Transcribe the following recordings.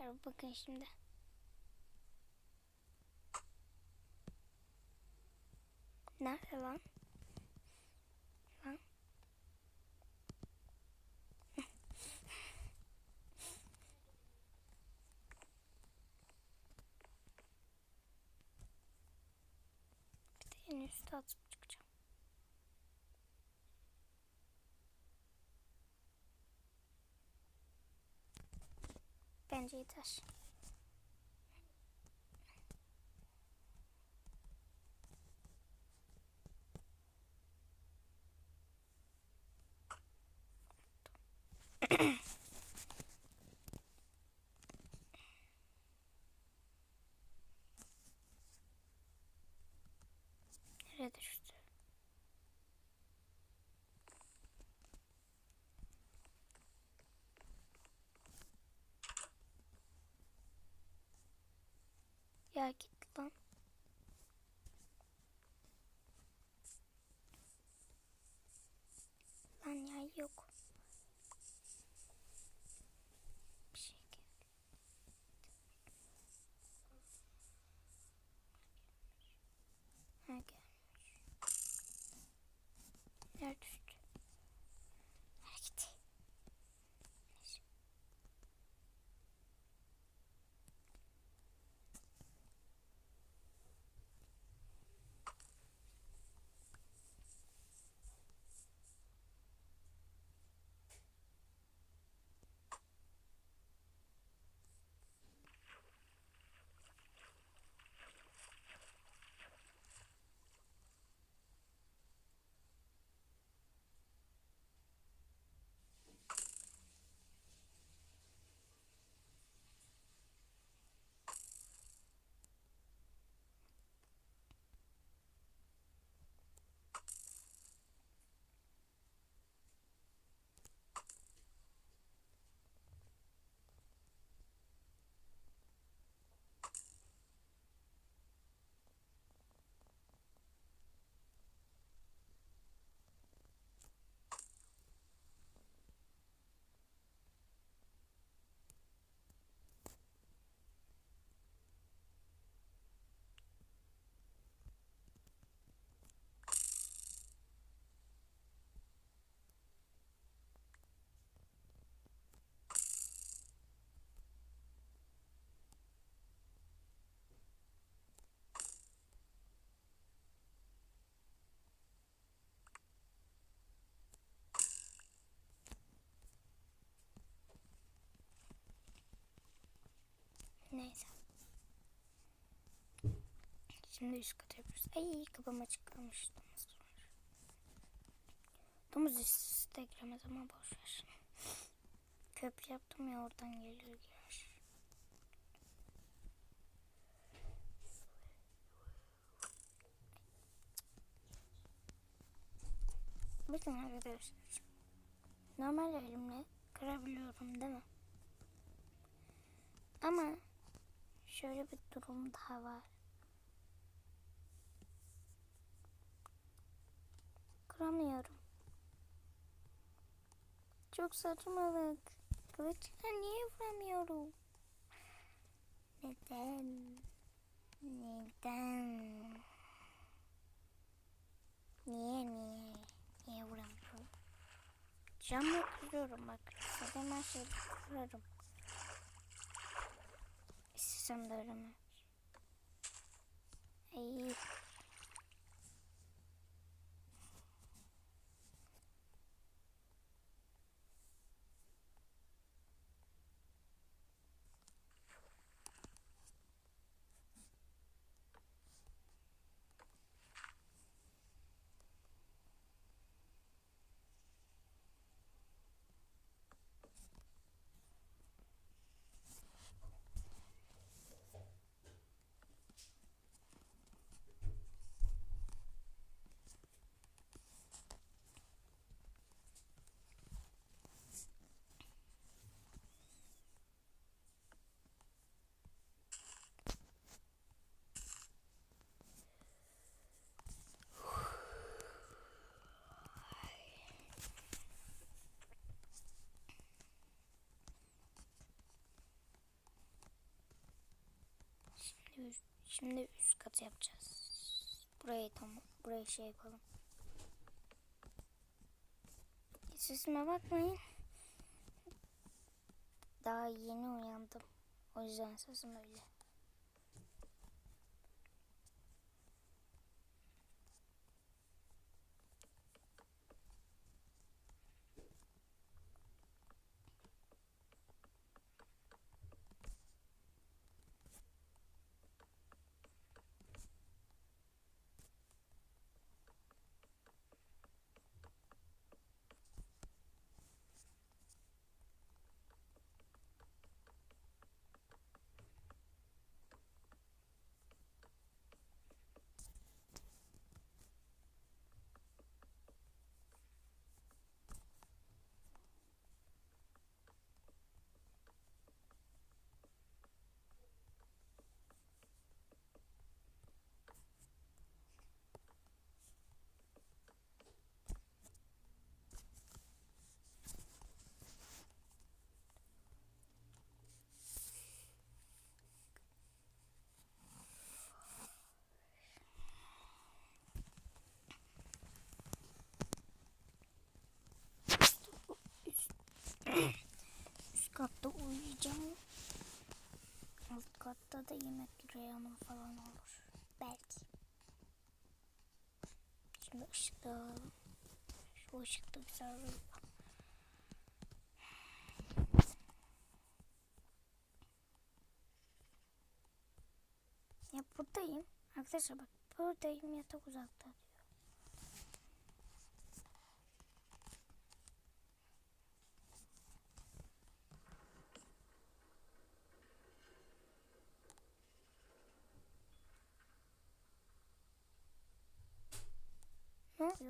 arkadaşlar bakın şimdi. Nerede lan? Lan. En üstte atıp Bence yeter. Ya git lan. Lan ya yok. Bir şey geldi. Ha gelmiş. Nerede düştü? Nereye gitti? Neyse. Neyse. Şimdi üst kata yapıyoruz. Ay kafam açık kalmış. Domuz var. Domuz Instagram'a zaman boş ver. Köprü yaptım ya oradan geliyor girer. Bakın arkadaşlar. Normal elimle kırabiliyorum değil mi? Ama şöyle bir durum daha var. Kıramıyorum. Çok saçmalık. Kılıçla niye vuramıyorum? Neden? Neden? Niye niye? Niye vuramıyorum? Camla kırıyorum bak. Her şeyi kırarım. İstesem de öğrenmem. Ay. Şimdi üst katı yapacağız. Burayı tamam. Burayı şey yapalım. Sesime bakmayın. Daha yeni uyandım. O yüzden sesim öyle. Üst katta uyuyacağım. Alt katta da yemek reyonu falan olur. Belki. Şimdi ışık da. Şu ışık da güzel oluyor. Ya buradayım. Arkadaşlar bak buradayım yatak uzakta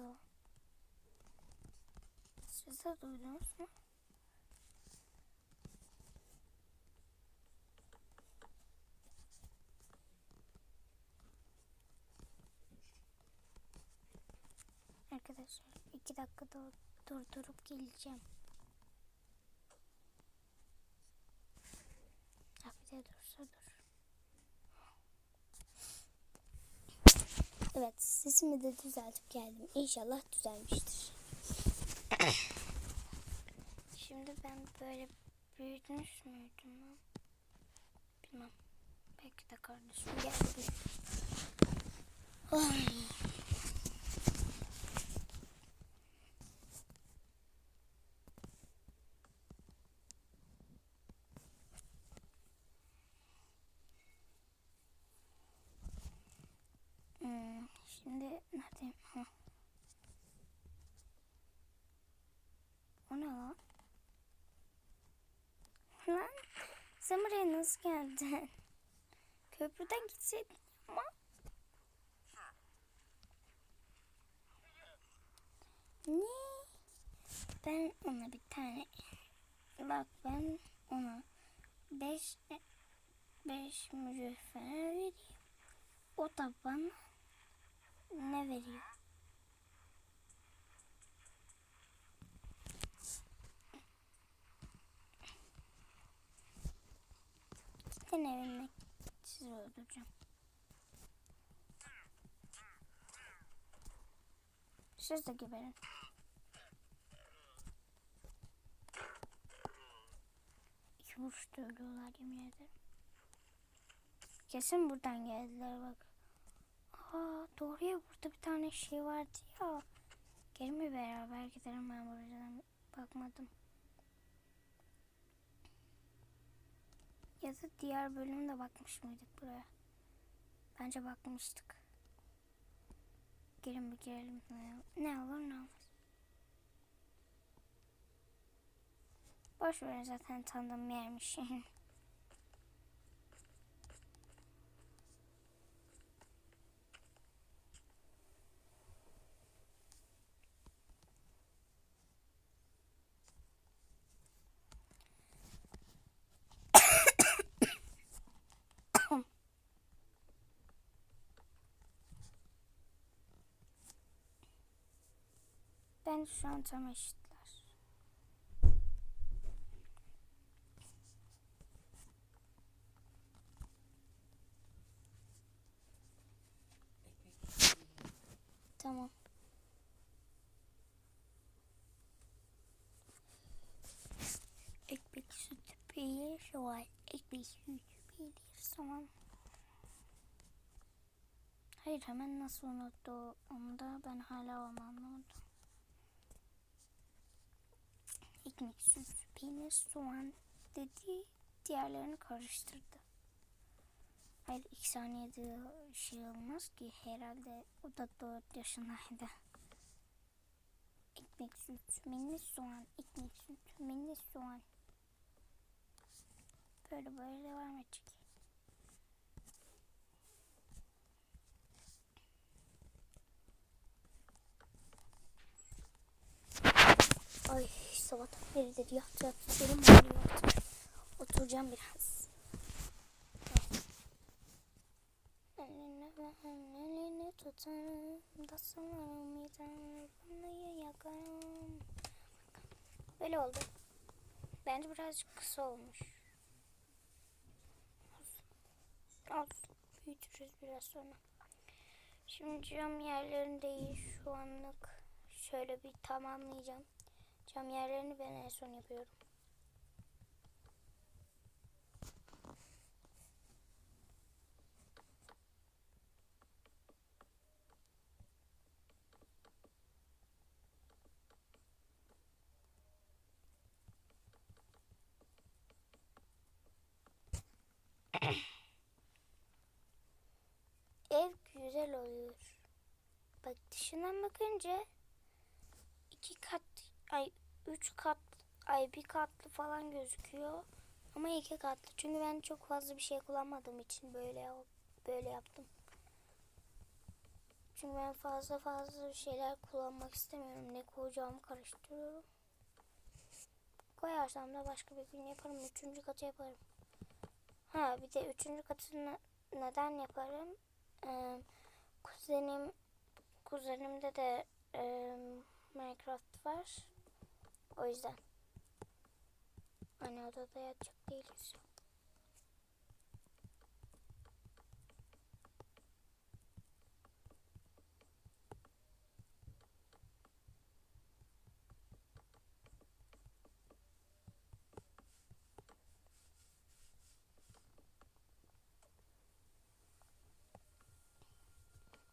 oluyor? Siz de duydunuz mu? Arkadaşlar iki dakikada durdurup geleceğim. Ya bir de dursa dur. Evet sesimi de düzeltip geldim. İnşallah düzelmiştir. Şimdi ben böyle büyütmüş müydüm lan? Bilmem. Belki de kardeşim geldi. Ay. Hmm, şimdi neredeyim? Ha. O ne lan? Lan sen buraya nasıl geldin? Köprüden gitseydin ama. Ne? Ben ona bir tane bak ben ona beş beş mücevher vereyim. O da bana ne veriyor? Gidin evimde sizi öldüreceğim. Siz de geberin. İki vuruşta ölüyorlar yemin ederim. Kesin buradan geldiler bak. Aa doğru ya burada bir tane şey vardı ya. Gelin mi beraber gidelim ben buradan bakmadım. Ya da diğer bölümde bakmış mıydık buraya? Bence bakmıştık. Gelin bir girelim. Ne, olur ne olmaz. Boş ver zaten tanıdığım yermiş. Ben şu an tam eşitler. Tamam. Ekmek süt peynir var. Ekmek süt peynir tamam. Hayır hemen nasıl unuttu onu da ben hala onu anlamadım. Ekmek süt peynir soğan dedi. Diğerlerini karıştırdı. Hayır iki saniyede şey olmaz ki herhalde o da 4 yaşındaydı. Ekmek süt, mini soğan, ekmek süt, mini soğan. Böyle böyle devam edecek. Ay sabahtan beridir yat yat artık. Oturacağım biraz. Elini tutarım da sanırım midemle yakarım. Böyle oldu. Bence birazcık kısa olmuş. Az büyütürüz biraz sonra. Şimdi cam yerlerindeyiz şu anlık. Şöyle bir tamamlayacağım. Cam yerlerini ben en son yapıyorum. Ev güzel oluyor. Bak dışından bakınca iki kat, ay üç kat, ay bir katlı falan gözüküyor. Ama iki katlı. Çünkü ben çok fazla bir şey kullanmadığım için böyle böyle yaptım. Çünkü ben fazla fazla bir şeyler kullanmak istemiyorum. Ne koyacağımı karıştırıyorum. Koyarsam da başka bir gün yaparım. Üçüncü katı yaparım. Ha bir de üçüncü katını neden yaparım? Ee, kuzenim kuzenimde de e, Minecraft var. O yüzden. Aynı odada yatacak değiliz.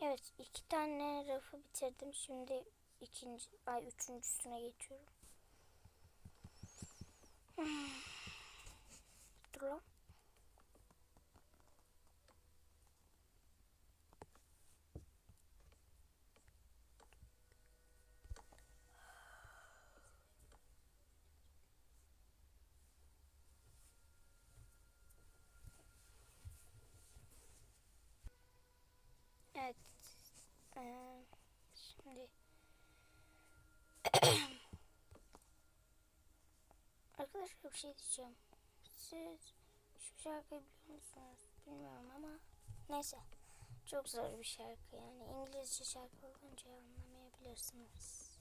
Evet iki tane rafı bitirdim. Şimdi ikinci ay üçüncüsüne geçiyorum. Dur. Evet. Ee, şimdi arkadaşlar bir şey diyeceğim. Siz şu şarkıyı biliyor musunuz? Bilmiyorum ama neyse. Çok zor bir şarkı yani. İngilizce şarkı olunca anlamayabilirsiniz.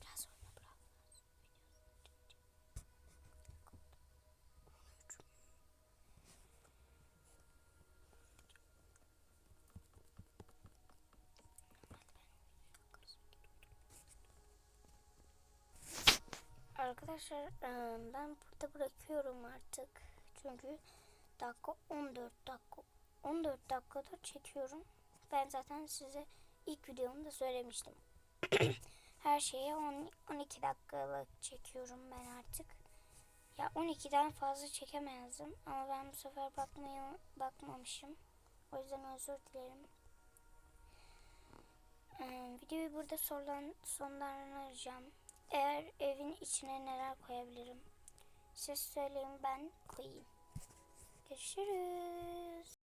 Biraz sonra bırakırız. Arkadaşlar ben burada bırakıyorum artık. Çünkü dakika 14 dakika 14 dakikadır çekiyorum. Ben zaten size ilk videomda söylemiştim. Her şeye 10, 12 dakikalık çekiyorum ben artık. Ya 12'den fazla çekemezdim ama ben bu sefer bakmaya bakmamışım. O yüzden özür dilerim. Ee, videoyu burada sonlan, sonlandıracağım. Eğer evin içine neler koyabilirim? Siz söyleyin ben koyayım. Görüşürüz.